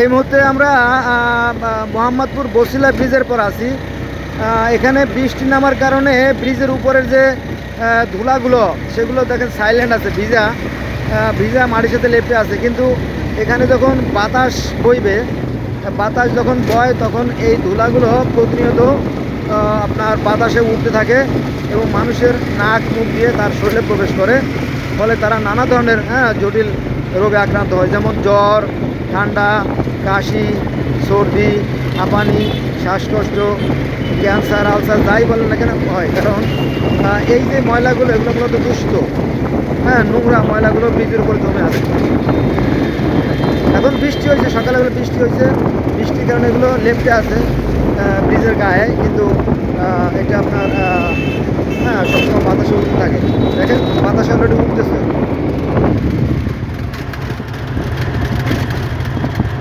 এই মুহূর্তে আমরা মোহাম্মদপুর বসিলা ব্রিজের পর আছি। এখানে বৃষ্টি নামার কারণে ব্রিজের উপরের যে ধুলাগুলো, সেগুলো দেখেন সাইলেন্ট আছে, ভিজা। ভিজা মাটির সাথে লেপটে আছে। কিন্তু এখানে যখন বাতাস বইবে, বাতাস যখন বয়, তখন এই ধুলাগুলো প্রতিনিয়ত আপনার বাতাসে উঠতে থাকে এবং মানুষের নাক, মুখ দিয়ে তার শরীরে প্রবেশ করে। ফলে তারা নানা ধরনের হ্যাঁ জটিল রোগে আক্রান্ত হয়, যেমন জ্বর ঠান্ডা, কাশি, সর্দি, হাঁপানি, শ্বাসকষ্ট, ক্যান্সার, আলসার যাই বলেন না কেন হয়। কারণ এই যে ময়লাগুলো, এগুলো মূলত দুষ্ট। হ্যাঁ নোংরা ময়লাগুলো ব্রিজের উপরে জমে আছে। এখন বৃষ্টি হয়েছে সকালবেলা বৃষ্টি হয়েছে। বৃষ্টির কারণে এগুলো লেপটে আছে ব্রিজের গায়ে। কিন্তু এটা আপনার হ্যাঁ সবসময় বাতাসে উঠতে থাকে। দেখেন, বাতাসে অলরেডি উঠতেছে।